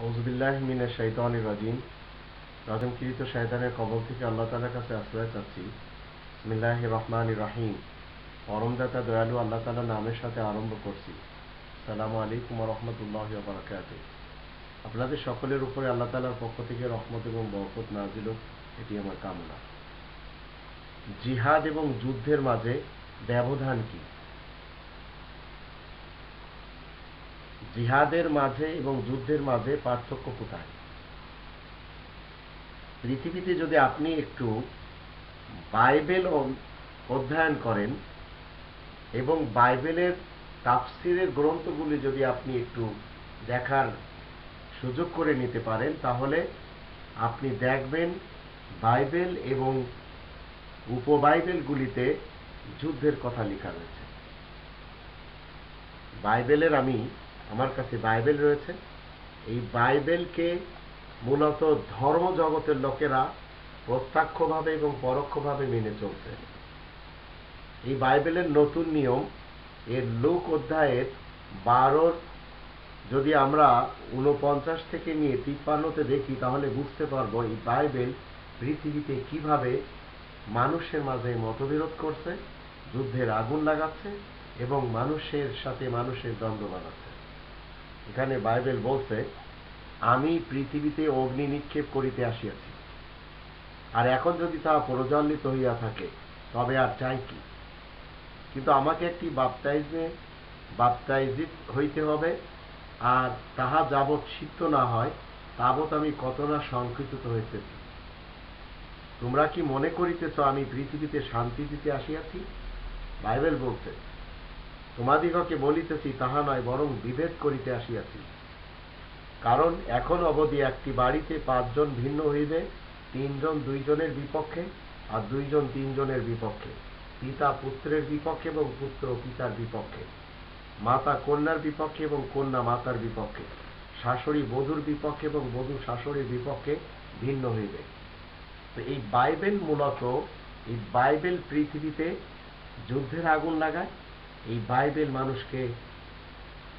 আউজুবিল্লাহ মিনা কবল থেকে আল্লাহ তালার কাছে আশ্রয় চাচ্ছি। রহমান রাহিম। পরমদাতা দয়ালু আল্লাহ তালার নামের সাথে আরম্ভ করছি। সালামু আলাইকুম রহমতুল্লাহ আপনাদের সকলের উপরে আল্লাহ তালার পক্ষ থেকে রহমত এবং বরকত নাজিল এটি আমার কামনা। জিহাদ এবং যুদ্ধের মাঝে ব্যবধান কি? জিহাদের মাঝে এবং যুদ্ধের মাঝে পার্থক্য কোথায়? পৃথিবীতে যদি আপনি একটু বাইবেল অধ্যয়ন করেন এবং বাইবেলের তাফসিরের গ্রন্থগুলি যদি আপনি একটু দেখার সুযোগ করে নিতে পারেন, তাহলে আপনি দেখবেন বাইবেল এবং উপবাইবেলগুলিতে যুদ্ধের কথা লেখা রয়েছে। বাইবেলের আমি আমার কাছে বাইবেল রয়েছে। এই বাইবেলকে মূলত ধর্ম জগতের লোকেরা প্রত্যক্ষভাবে এবং পরোক্ষভাবে মেনে চলছে। এই বাইবেলের নতুন নিয়ম এর লোক অধ্যায়ের বারোর, যদি আমরা উনপঞ্চাশ থেকে নিয়ে তিপ্পান্নতে দেখি, তাহলে বুঝতে পারব এই বাইবেল পৃথিবীতে কীভাবে মানুষের মাঝে মতবিরোধ করছে, যুদ্ধের আগুন লাগাচ্ছে এবং মানুষের সাথে মানুষের দ্বন্দ্ব বানাচ্ছে এখানে বাইবেল বলছে, আমি পৃথিবীতে অগ্নি নিক্ষেপ করিতে আসিয়াছি। আর এখন যদি তা প্রজ্বলিত হইয়া থাকে, তবে আর চাই কি? কিন্তু আমাকে একটি বাপটাইজে বাপটাইজিত হইতে হবে, আর তাহা যাবৎ সিদ্ধ না হয়, তাবৎ আমি কত না সংকৃত হইতেছি। তোমরা কি মনে করিতেছ আমি পৃথিবীতে শান্তি দিতে আসিয়াছি? বাইবেল বলছে তোমাদিগকে বলিতেছি, তাহা নয়, বরং বিভেদ করিতে আসিয়াছি। কারণ এখন অবধি একটি বাড়িতে পাঁচজন ভিন্ন হইবে, তিনজন দুইজনের বিপক্ষে আর দুইজন তিনজনের বিপক্ষে, পিতা পুত্রের বিপক্ষে এবং পুত্র পিতার বিপক্ষে, মাতা কন্যার বিপক্ষে এবং কন্যা মাতার বিপক্ষে, শাশুড়ি বধূর বিপক্ষে এবং বধূ শাশুড়ির বিপক্ষে ভিন্ন হইবে। তো এই বাইবেল মূলত, এই বাইবেল পৃথিবীতে যুদ্ধের আগুন লাগায় এই বাইবেল মানুষকে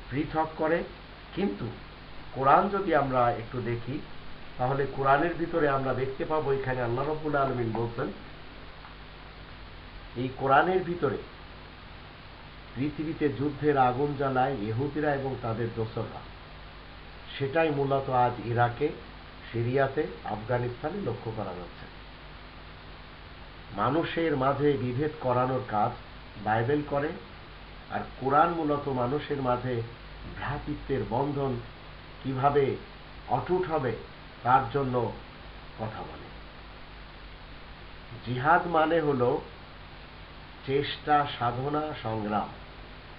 পৃথক করে, কিন্তু কোরআন যদি আমরা একটু দেখি, তাহলে কোরআনের ভিতরে আমরা দেখতে পাবো এখানে আল্লাহ রব্বুল আলমিন বলছেন, এই কোরআনের ভিতরে পৃথিবীতে যুদ্ধের আগুন জ্বালায় ইহুদিরা এবং তাদের দোসররা। সেটাই মূলত আজ ইরাকে, সিরিয়াতে, আফগানিস্তানে লক্ষ্য করা যাচ্ছে। মানুষের মাঝে বিভেদ করানোর কাজ বাইবেল করে আর কোরআন মূলত মানুষের মাঝে ভ্রাতৃত্বের বন্ধন কীভাবে অটুট হবে, তার জন্য কথা বলে। জিহাদ মানে হলো চেষ্টা, সাধনা, সংগ্রাম।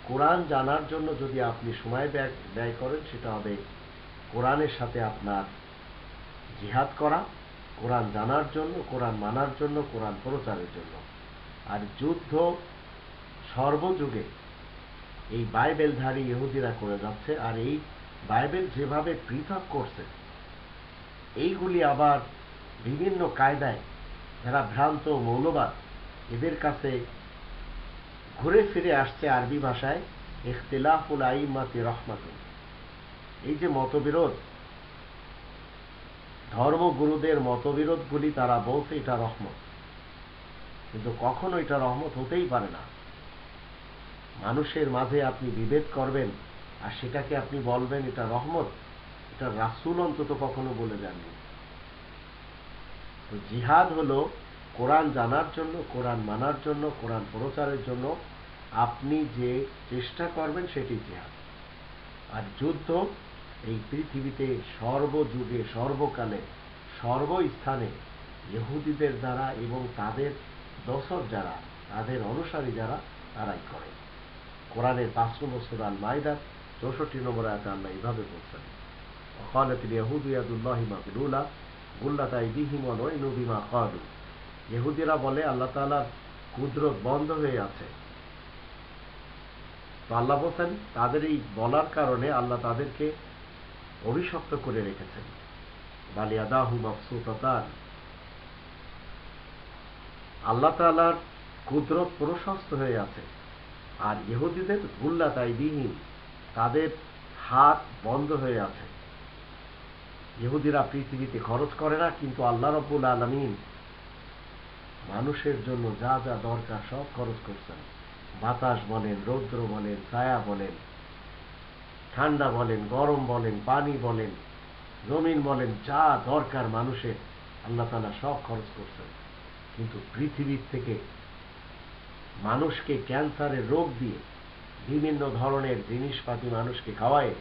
কোরআন জানার জন্য যদি আপনি সময় ব্যয় করেন, সেটা হবে কোরআনের সাথে আপনার জিহাদ করা, কোরআন জানার জন্য, কোরআন মানার জন্য, কোরআন প্রচারের জন্য। আর যুদ্ধ সর্বযুগে এই বাইবেলধারী ইহুদিরা করে যাচ্ছে আর এই বাইবেল যেভাবে পৃথক করছে, এইগুলি আবার বিভিন্ন কায়দায় যারা ভ্রান্ত মৌলবাদ এদের কাছে ঘুরে ফিরে আসছে আরবি ভাষায়, ইখতিলাফুল আইমাতি রহমাতুল এই যে মতবিরোধ, ধর্মগুরুদের মতবিরোধগুলি তারা বলছে এটা রহমত। কিন্তু কখনো এটা রহমত হতেই পারে না। মানুষের মাঝে আপনি বিভেদ করবেন, আর সেটাকে আপনি বলবেন, এটা রহমত, এটা রাসুল অন্তত কখনো বলে যাননি। তো জিহাদ হলো কোরআন জানার জন্য, কোরআন মানার জন্য, কোরআন প্রচারের জন্য আপনি যে চেষ্টা করবেন সেটি জিহাদ। আর যুদ্ধ এই পৃথিবীতে সর্বযুগে, সর্বকালে, সর্বস্থানে ইহুদিদের দ্বারা এবং তাদের দশক যারা, তাদের অনুসারী যারা, তারাই করে। কোরআনের পাঁচ নম্বর সুরাল মাইদার চৌষট্টি নম্বর আয়াতে আল্লাহ এইভাবে বলছেন وقالت اليهود يد الله مغلولة غلت أيديهم ولعنوا بما قالوا ইহুদিরা বলে আল্লাহ তাআলার কুদরত বন্ধ হয়ে আছে তো আল্লাহ বলছেন তাদের এই বলার কারণে আল্লাহ তাদেরকে অভিশপ্ত করে রেখেছেন বালিয়াদাহু মকসুতান আল্লাহ তাআলার কুদরত প্রশস্ত হয়ে আছে আর ইহুদিদের গুল্লা তাই বিহীন তাদের হাত বন্ধ হয়ে আছে। ইহুদিরা পৃথিবীতে খরচ করে না, কিন্তু আল্লাহ রব্বুল আলমিন মানুষের জন্য যা যা দরকার সব খরচ করছেন। বাতাস বলেন, রৌদ্র বলেন, ছায়া বলেন, ঠান্ডা বলেন, গরম বলেন, পানি বলেন, জমিন বলেন, যা দরকার মানুষের, আল্লাহ তালা সব খরচ করছেন। কিন্তু পৃথিবীর থেকে মানুষকে ক্যান্সারের রোগ দিয়ে বিভিন্ন ধরনের জিনিসপাতি মানুষকে খাওয়ায়।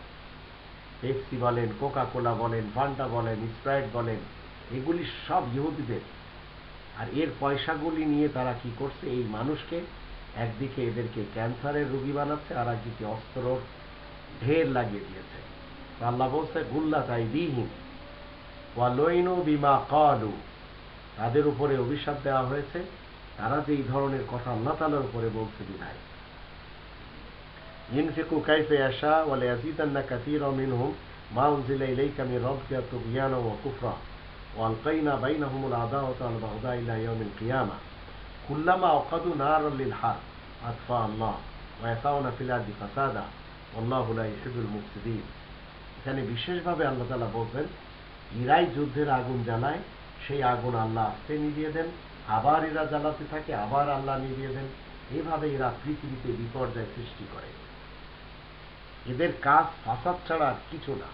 পেপসি বলেন কোকা কোলা বলেন, ফান্টা বলেন, স্প্রাইট বলেন, এগুলি সব ইহুদিদের। আর এর পয়সাগুলি নিয়ে তারা কি করছে? এই মানুষকে একদিকে এদেরকে ক্যান্সারের রোগী বানাচ্ছে, আর একদিকে অস্ত্র ঢের লাগিয়ে দিয়েছে। আল্লাহ বলছে, গুল্লা তাই দিহীন ওয়ালইনু বিমা কালু। তাদের উপরে অভিশাপ দেওয়া হয়েছে। তারা যে এই ধরনের কথা আল্লাহ তালার উপরে বলছে বিধায় ينفق كيف يشاء وليزيدن كثيرا منهم ما أنزل إليك من ربك طغيانا وكفرا وألقينا بينهم العداوة والبغضاء إلى يوم القيامة كلما أوقدوا نارا للحرب أطفأ الله ويسعون في الأرض فسادا والله لا يحب المفسدين এখানে বিশেষভাবে আল্লাহ তালা বলছেন ইরাই যুদ্ধের আগুন জ্বালায় সেই আগুন আল্লাহ আস্তে নিভিয়ে দেন আবার এরা জ্বালাতে থাকে, আবার আল্লাহ নিভিয়ে দেন। এভাবে এরা পৃথিবীতে বিপর্যয় সৃষ্টি করে। এদের কাজ ফাসাদ ছাড়া আর কিছু না,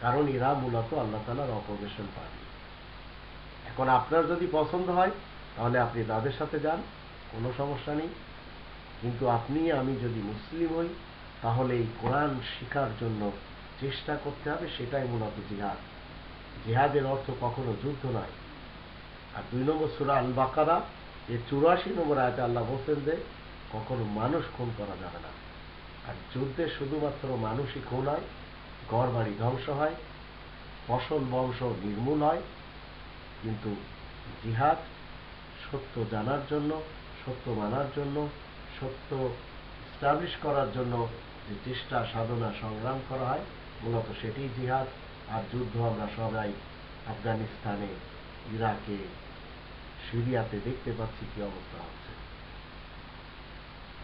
কারণ এরা মূলত আল্লাহ তালার অপবেশন পায় এখন আপনার যদি পছন্দ হয়, তাহলে আপনি তাদের সাথে যান, কোনো সমস্যা নেই। কিন্তু আপনি, আমি যদি মুসলিম হই, তাহলে এই কোরআন শেখার জন্য চেষ্টা করতে হবে, সেটাই মূলত জিহাদ। জিহাদের অর্থ কখনো যুদ্ধ নয়। আর দুই নম্বর সুরা আল বাকারা এর চুরাশি নম্বর আয়তে আল্লাহ বলছেন যে, কখনো মানুষ খুন করা যাবে না। আর যুদ্ধে শুধুমাত্র মানুষই খুন হয় ঘর বাড়ি ধ্বংস হয় ফসল বংশ নির্মূল হয়। কিন্তু জিহাদ সত্য জানার জন্য, সত্য মানার জন্য, সত্য স্টাবলিশ করার জন্য যে চেষ্টা, সাধনা, সংগ্রাম করা হয়, মূলত সেটি জিহাদ আর যুদ্ধ আমরা সবাই আফগানিস্তানে ইরাকে সিরিয়াতে দেখতে পাচ্ছি কি অবস্থা হচ্ছে।